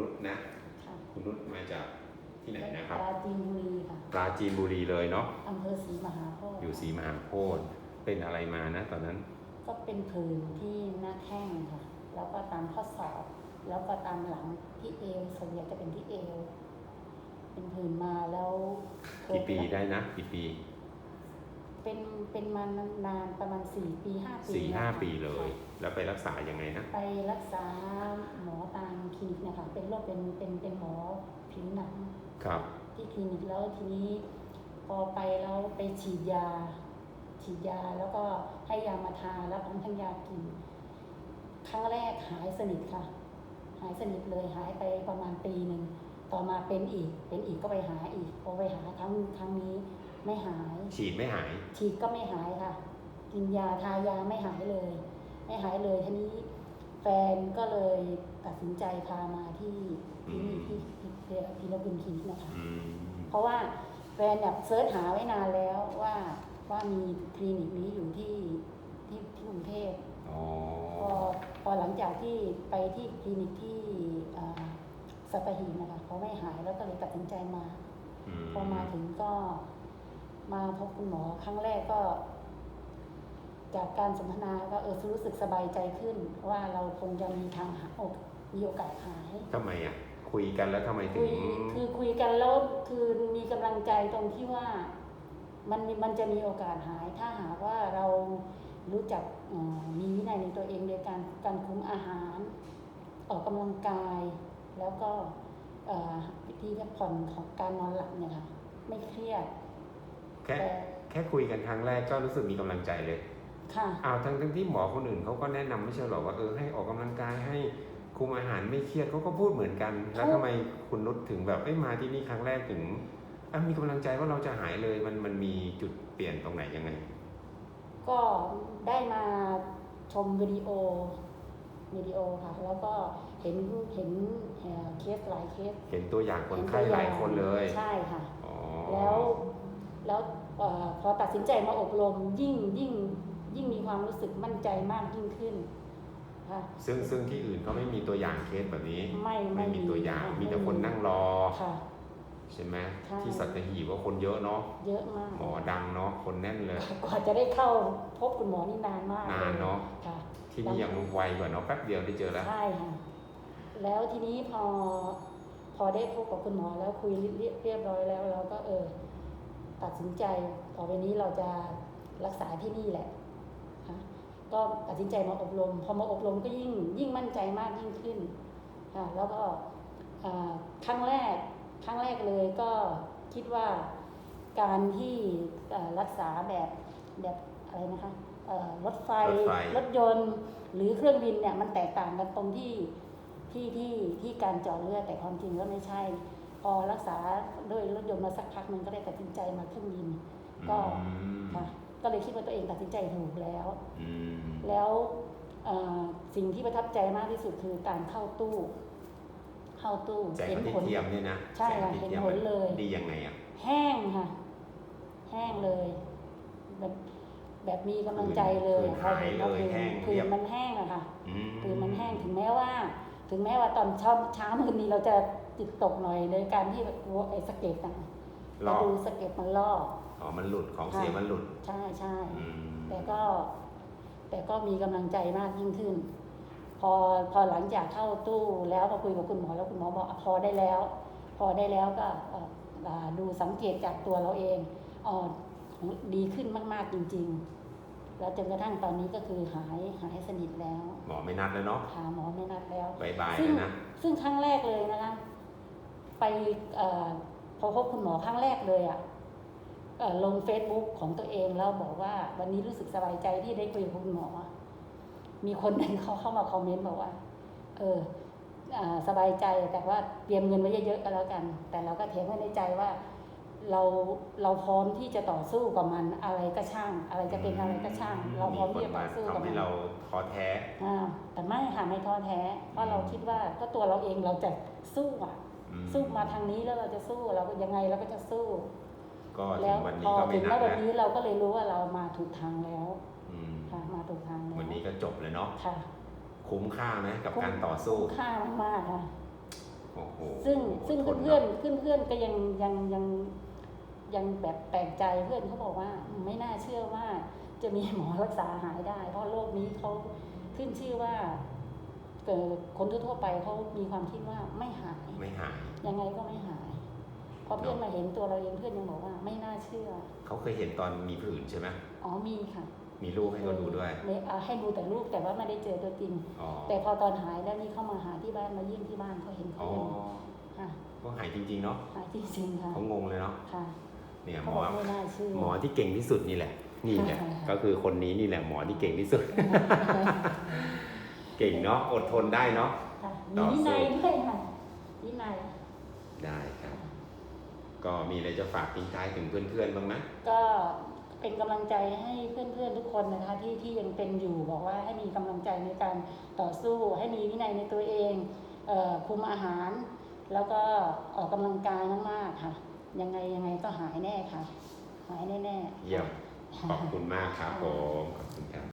นุชนะ ค่ะคุณนุชมาจากที่ไหนนะครับ ปราจีนบุรีค่ะปราจีนบุรีเลยเนาะ อำเภอศรีมหาโพธิ์อยู่ศรีมหาโพธิ์เป็นอะไรมานะตอนนั้น ก็เป็นผื่นที่หน้าแข้งค่ะ แล้วก็ตามข้อศอกแล้วก็ตามหลังที่เอวส่วนใหญ่จะเป็นที่เอว เป็นผื่นมาแล้วเคยกี่ปีได้นะ กี่ปี เป็นเป็นมานานประมาณสี่ปีห้าปีสี่ห้านะคะปีเลยค่ะแล้วไปรักษายังไงนะ ไปรักษาหมอตามคลินิกนะคะเป็นโรคเป็นเป็นเป็นหมอผิวหนังครับ ที่คลินิกแล้วทีนี้ พอไปแล้วไปฉีดยา ฉีดยาแล้วก็ให้ยามาทาแล้วผมทั้งยากินครั้งแรกหายสนิทค่ะ หายสนิทเลยหายไปประมาณปีหนึ่งต่อมาเป็นอีกเป็นอีกก็ไปหาอีกพอไปหาครั้งครั้งนี้ ไม่หาย ฉีดไม่หาย ฉีดก็ไม่หายค่ะ กินยาทายาไม่หายเลย ไม่หายเลยทีนี้แฟนก็เลยตัดสินใจพามาที่ที่นี่ที่ที่ที่ที่รบุญคลินิกนะคะอืมเพราะว่าแฟนเนี่ยเซิร์ชหาไว้นานแล้วว่าว่ามีคลินิกนี้อยู่ที่ที่ที่กรุงเทพอ๋อพอพอหลังจากที่ไปที่คลินิกที่อ่าสัตหีบนะคะเขาไม่หายแล้วก็เลยตัดสินใจมามพอมาถึงก็ มาพบคุณหมอครั้งแรกก็ จากการสนทนาก็เออรู้สึกสบายใจขึ้น ว่าเราคงจะมีทางหาอกมีโอกาสหายทำไมอะ คุยกันแล้วทำไมถึคุงยคือคุยกันแล้วคือมีกำลังใจตรงที่ว่า มันมีมันจะมีโอกาสหาย ถ้าหากว่าเรารู้จักเอ่อมีวินัยในตัวเองโดยการการคุมอาหาร ออกกำลังกาย แล้วก็เอ่อวิธีพักผ่อนของการนอนหลับเนี่ยค่ะไม่เครียดแค่แต่แค่คุยกันครั้งแรกก็รู้สึกมีกำลังใจเลยค่ะอ้าวทั้งทั้งที่หมอคนอื่นเขาก็แนะนำไม่ใช่หรอว่าเออให้ออกกำลังกายให้คุมอาหารไม่เครียดเขาก็พูดเหมือนกัน แล้วทำไมคุณนุชถึงแบบเอ้ยมาที่นี่ครั้งแรกถึงอะมีกำลังใจว่าเราจะหายเลยมันมันมีจุดเปลี่ยนตรงไหนยังไง ก็ได้มาชมวิดีโอวิดีโอค่ะ แล้วก็เห็นเห็นเอ่อเคสหลายเคส เห็นตัวอย่างคนเห็ไข้ตัวหลายคนเลย ใช่ค่ะอ๋อแล้ว แล้วเออพอตัดสินใจมาอบรมยิ่งยิ่งยิ่งมีความรู้สึกมั่นใจมากยิ่งขึ้นค่ะซึ่งซึ่งที่อื่นเขาไม่มีตัวอย่างเคสแบบนี้ไม่ไม่มีตัวอย่างค่ะมีแต่คนนั่งรอค่ะใช่ไหมใช่ที่สัตหีบว่าคนเยอะเนาะเยอะมากหมอดังเนาะคนแน่นเลยกว่าจะได้เข้าพบคุณหมอนี่นานมากนานเนอะค่ะที่นี่ยังไวกว่าเนาะแป๊บเดียวได้เจอแล้วใช่ค่ะแล้วทีนี้พอพอได้พบกับคุณหมอแล้วคุยเรียบเรียบร้อยแล้วเราก็เออ ตัดสินใจต่อไปนี้เราจะรักษาที่นี่แหละค่ะก็ตัดสินใจมาอบรม พอมาอบรมก็ยิ่งยิ่งมั่นใจมากยิ่งขึ้นค่ะแล้วก็อ่าครั้งแรกครั้งแรกเลยก็คิดว่าการที่เอ่อรักษาแบบแบบอะไรนะคะเอ่อรถไฟรถไฟรถยนต์ หรือเครื่องบินเนี่ยมันแตกต่างกันตรงที่ที่ที่ที่การเจาะเลือดแต่ความจริงแล้วไม่ใช่ พอรักษาด้วยรถยนต์มาสักพักหนึ่งก็ได้ตัดสินใจมาเครื่องบินก็อืมค่ะก็เลยคิดว่าตัวเองตัดสินใจถูกแล้วอืมแล้วเอ่อสิ่งที่ประทับใจมากที่สุดคือการเข้าตู้ เข้าตู้แสงเห็นอาทิตผลย์เทียมเนี่ยนะใช่ค่ะแสงอาทิตย์ทียมเห็นผลเลยดียังไงอะแห้งค่ะ แห้งเลย แบบแบบมีกำลังใจเลยผื่นหายเลยผื่นแห้งผื่เรียนบมันแห้งอะค่ะอืมผื่นมันแห้งถึงแม้ว่า ถึงแม้ว่าตอนเช้าเช้ามืดนี้เราจะ จิตตกหน่อยในการที่ไอ้สะเก็ดอะลอกดูสะเก็ดมันลอก อ๋อมันหลุดของเสียค่ะมันหลุดใช่ใช่อืมแต่ก็ แต่ก็มีกำลังใจมากยิ่งขึ้น พอพอหลังจากเข้าตู้แล้วพอคุยกับคุณหมอแล้วคุณหมอบอกอะพอได้แล้ว พอได้แล้วก็เอ่ออ่าดูสังเกตจากตัวเราเองอ๋อดีขึ้นมาก ๆจริง ๆ แล้วจนกระทั่งตอนนี้ก็คือหายหายสนิทแล้วหมอไม่นัดแล้วเนาะหาหมอไม่นัดแล้ว บายบายซึ่งเลยนะซึ่งครั้งแรกเลยนะคะ ไปเออพอพบคุณหมอครั้งแรกเลยอะ่ะเอ่อลงเฟซบุ๊กของตัวเองแล้วบอกว่า วันนี้รู้สึกสบายใจที่ได้คุยกับคุณหมอ มีคนหนึ่งเขาเข้ามาคอมเมนต์บอกว่า เอออ่าสบายใจแต่ว่าเตรียมเงินไว้เยอะๆก็แล้วกัน แต่เราก็เถียงไว้ในใจว่า เราเราพร้อมที่จะต่อสู้กับมันอะไรก็ช่าง อะไรจะเป็นอะไรก็ช่าง เราพร้อมที่จะต่อสู้กับทำมัให้นเราท้อแท้อ่าแต่ไม่ค่ะไม่ท้อแท้ เพราะเราคิดว่าก็ตัวเราเองเราจะสู้อะอื สู้มาทางนี้แล้วเราจะสู้เราก็ยังไงเราก็จะสู้ ก็ถึแล้วงวันพนี้อก็ไม่ถึงนัแล้ดววันแล้วนี้เราก็เลยรู้ว่าเรามาถูกทางแล้วอืมค่ะมาถูกทางแล้ววันนี้ก็จบเลยเนาะค่ะ คุ้มค่าไหมกับการต่อสู้คุ้มค่ามากๆค่ะ โอ้โหซึ่งซึ่งดทเพื่อนเพื่อนเพื่อนๆก็ยังยังยังยังแบบแปลกใจเพื่อนเขาบอกว่าไม่น่าเชื่อว่าจะมีหมอรักษาหายได้ เพราะโรคนี้เขาขึ้นชื่อว่า เกิดคนทั่วๆไปเขามีความคิดว่าไม่หาย ไม่หาย ยังไงก็ไม่หาย พอเพื่อนมาเห็นตัวเราเองเพื่อนยังบอกว่าไม่น่าเชื่อ เขาเคยเห็นตอนมีผื่นใช่ไหมอ๋อมีค่ะ มีรูปให้เขาดูด้วยไม่อ่าให้ดูแต่รูปแต่ว่าไม่ได้เจอตัวจริงอ๋อแต่พอตอนหายแล้วนี่เข้ามาหาที่บ้านมาเยี่ยมที่บ้านเขาเห็นเขาอ๋อเลยค่ะก็หายจริงๆเนาะหายจริงๆค่ะเขางงเลยเนาะค่ะเนี่ยหเขามบออกไม่น่าเชื่อหมอที่เก่งที่สุดนี่แหละ นี่แหละค่ะก็คือคนนี้นี่แหละหมอที่เก่งที่สุด เก่งเนาะอดทนได้เนาะ ค่ะต่มีอสู้วินัยด้วยค่ะวินัยได้ครับ ก็มีอะไรจะฝากทิ้งท้ายถึงเพื่อนๆบ้างไหมก็เป็นกำลังใจให้เพื่อนๆทุกคนนะคะที่ที่ยังเป็นอยู่บอกว่าให้มีกำลังใจในการต่อสู้ ให้มีวินัยในตัวเองเอ่อคุมอาหาร แล้วก็ออกกำลังกายมากๆค่ะ ยังไงยังไงก็หายแน่ค่ะ หายแน่ๆเยี่ยมขอบคุณมากครับผมขอบคุณครับ